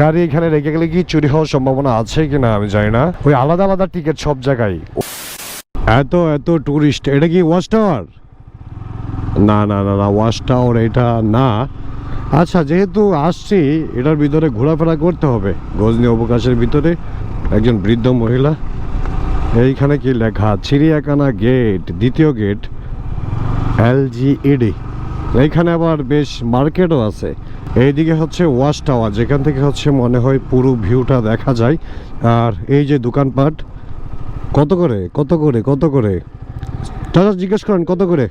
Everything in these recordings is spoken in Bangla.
গাড়ি এখানে রেখে গেলে কি চুরি হওয়ার সম্ভাবনা আছে কিনা আমি জানি না। ওই আলাদা আলাদা টিকিট সব জায়গায়। এত এত টুরিস্ট এটা কি ওয়াচ টাওয়ার না না না না ওয়াচ টাওয়ার এটা না। আচ্ছা যেহেতু আসছি, এটার ভিতরে ঘোরাফেরা করতে হবে। গজনি অবকাশের ভিতরে একজন বৃদ্ধ মহিলা। এইখানে কি লেখা? চিড়িয়াখানা গেট দ্বিতীয় গেট এলজিইডি এইখানে আবার বেশ মার্কেটও আছে। এইদিকে হচ্ছে ওয়াশ টাওয়ার, যেখান থেকে হচ্ছে মনে হয় পুরো ভিউটা দেখা যায়। আর এই যে দোকানপাট, কত করে কত করে কত করে? দাদা জিজ্ঞেস করেন, কত করে?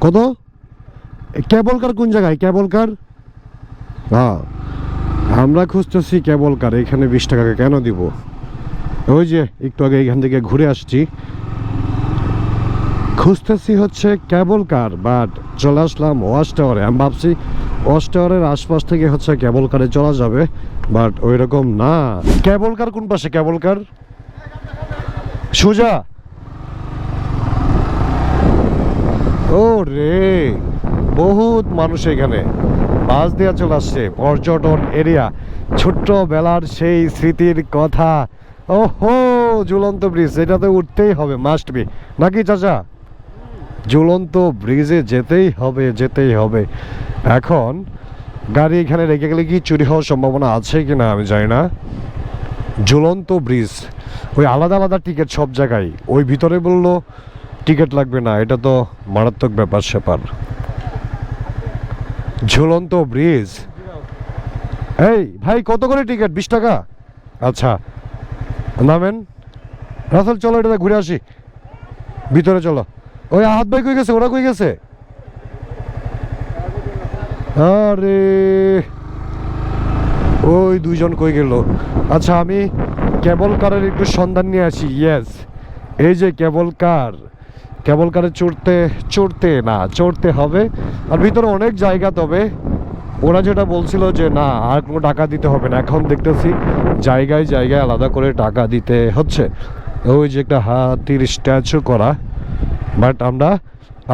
কত? কেবল কার কোন জায়গায়? কেবল কার হ্যাঁ আমরা খুঁজতেছি কেবল কার এখানে বিশ টাকাকে কেন দিব? ওই যে, একটু আগে এখান থেকে ঘুরে আসছি। খুঁজতেছি হচ্ছে কেবল কার বাট চলে আসলাম ওয়াশ টাওয়ারে আমি ভাবছি ওয়াশ টাওয়ারের আশপাশ থেকে হচ্ছে কেবল কারে চলা যাবে বাট ওই রকম না। কেবল কার কোন পাশে? কেবল কার? সোজা! ও রে, বহুত মানুষ এখানে। বাস দেওয়া চলে আসছে, পর্যটন এরিয়া ছোট্টবেলার সেই স্মৃতির কথা। ওহো, ঝুলন্ত ব্রিজ এটাতে উঠতেই হবে মাস্ট বি নাকি চাচা? ঝুলন্ত ব্রিজে যেতেই হবে যেতেই হবে। এখন গাড়ি এখানে রেখে গেলে কি চুরি হওয়ার সম্ভাবনা আছে কি না আমি জানি না। ঝুলন্ত ব্রিজ, ওই আলাদা আলাদা টিকিট সব জায়গায়। ওই ভিতরে বলল টিকিট লাগবে না, এটা তো মারাত্মক ব্যাপার স্যাপার। ঝুলন্ত ব্রিজ, এই ভাই কত করে টিকিট? বিশ টাকা? আচ্ছা নামেন। রাসেল, চলো এটা ঘুরে আসি। ভিতরে চলো। ওই আহাত ভাই কই গেছে? ওরা কই গেছে? আরে, ওই দুইজন কই গেল? আচ্ছা আমি কেবল কারের একটু সন্ধান নিয়ে আসি। ইয়েস এই যে কেবল কার। কেবল কারে চড়তে চড়তে না, চড়তে হবে। আর ভিতরে অনেক জায়গা তবে। ওরা যেটা বলছিল যে না, আর কোনো টাকা দিতে হবে না। এখন দেখতেছি জায়গায় জায়গায় আলাদা করে টাকা দিতে হচ্ছে। ওই যে একটা হাতির স্ট্যাচু করা। বাট আমরা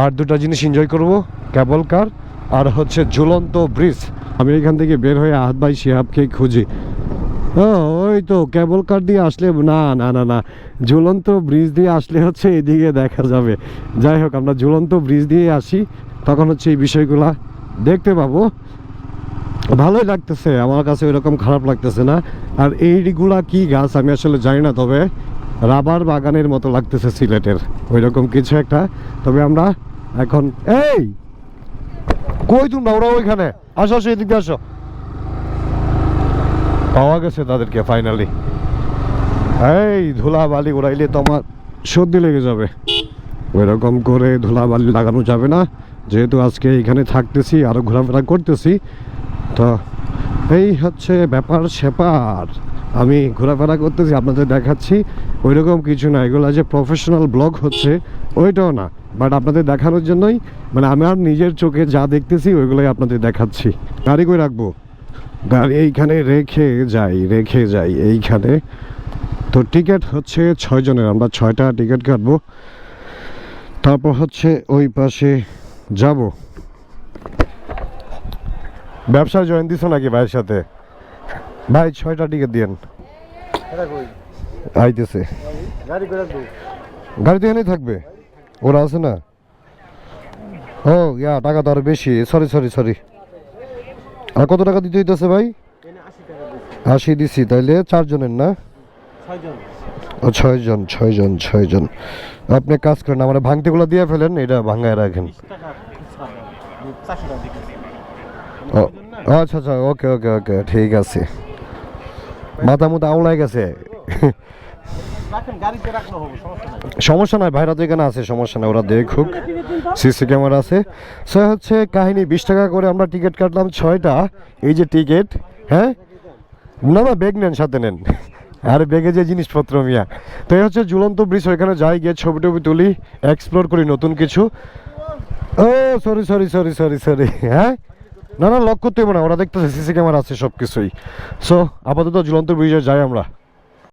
আর দুটা জিনিস এনজয় করব, কেবল কার আর হচ্ছে ঝুলন্ত ব্রিজ। আমি এখান থেকে বের হয়ে আহাত ভাই শিহাবকে খুঁজি। ওই তো কেবল কার দিয়ে আসলে, না না না না, ঝুলন্ত ব্রিজ দিয়ে আসলে হচ্ছে এদিকে দেখা যাবে। যাই হোক, আমরা ঝুলন্ত ব্রিজ দিয়ে আসি, তখন হচ্ছে এই বিষয়গুলা দেখতে পাবো। ভালোই লাগতেছে, আমার কাছে ওইরকম খারাপ লাগতেছে না। আর এইগুলা কি গাছ, আমি আসলে জানি না, তবে রাবার বাগানের মতো লাগতেছে সিলেটের। ওই রকম কিছু একটা। তবে আমরা এখন এই! কই তোমরা? ওরা ওইখানে। আসো আসো, এদিকে আসো। পাওয়া গেছে তাদেরকে ফাইনালি এই ধুলা বালি উড়াইলে তো আমার সর্দি লেগে যাবে। ওইরকম করে ধুলা বালি লাগানো যাবে না। যেহেতু আজকে এখানে থাকতেছি আরও ঘোরাফেরা করতেছি, তো এই হচ্ছে ব্যাপার স্যাপার আমি ঘোরাফেরা করতেছি, আপনাদের দেখাচ্ছি। ওই রকম কিছু না, এগুলো যে প্রফেশনাল ব্লগ হচ্ছে, ওইটাও না। বাট আপনাদের দেখানোর জন্যই মানে আমি আর নিজের চোখে যা দেখতেছি, ওইগুলোই আপনাদের দেখাচ্ছি। গাড়ি কই রাখব? গাড়ি এইখানে রেখে যাই রেখে যাই, এইখানে। তো টিকিট হচ্ছে ছয় জনের, আমরা ছয়টা টিকিট কাটবো। তারপর হচ্ছে ওই পাশে যাব। ব্যবসায় জয়েন দিছো নাকি ভাইয়ের সাথে? ভাই ছয়টা টিকিট দিয়েন। আইতেছে। গাড়ি তো এখানেই থাকবে। ওরা আছে না? ও ইয়া টাকা তো আরও বেশি। সরি সরি সরি আর কত টাকা দিতে হইতেছে ভাই? আশি দিছি। তাইলে চারজনের না? ছয়জন। ও ছয়জন ছয়জন ছয়জন। আপনি কাজ করেন আমার ভাঙতেগুলো দিয়ে ফেলেন এটা ভাঙায় রাখেন। ও আচ্ছা আচ্ছা ওকে ওকে ওকে ঠিক আছে। মাথা মুথা আউলাই গেছে সমস্যা নাই। ভাইরা তো এখানে আছে সমস্যা নাই ওরা দেখুক। সিসি ক্যামেরা আছে। সো হচ্ছে কাহিনী বিশ টাকা করে আমরা টিকিট কাটলাম ছয়টা। এই যে টিকিট হ্যাঁ? না না ব্যাগ নেন সাথে নেন। আর ব্যাগে যে জিনিসপত্র মিয়া। তো এই হচ্ছে ঝুলন্ত ব্রিজ ওইখানে যাই গিয়ে ছবি টবি তুলি এক্সপ্লোর করি নতুন কিছু। ও sorry sorry sorry sorry sorry হ্যাঁ? না না লক করতে হবে না, ওরা দেখতেছে সিসি ক্যামেরা আছে সব কিছুই সো আপাতত ঝুলন্ত ব্রিজে যাই আমরা।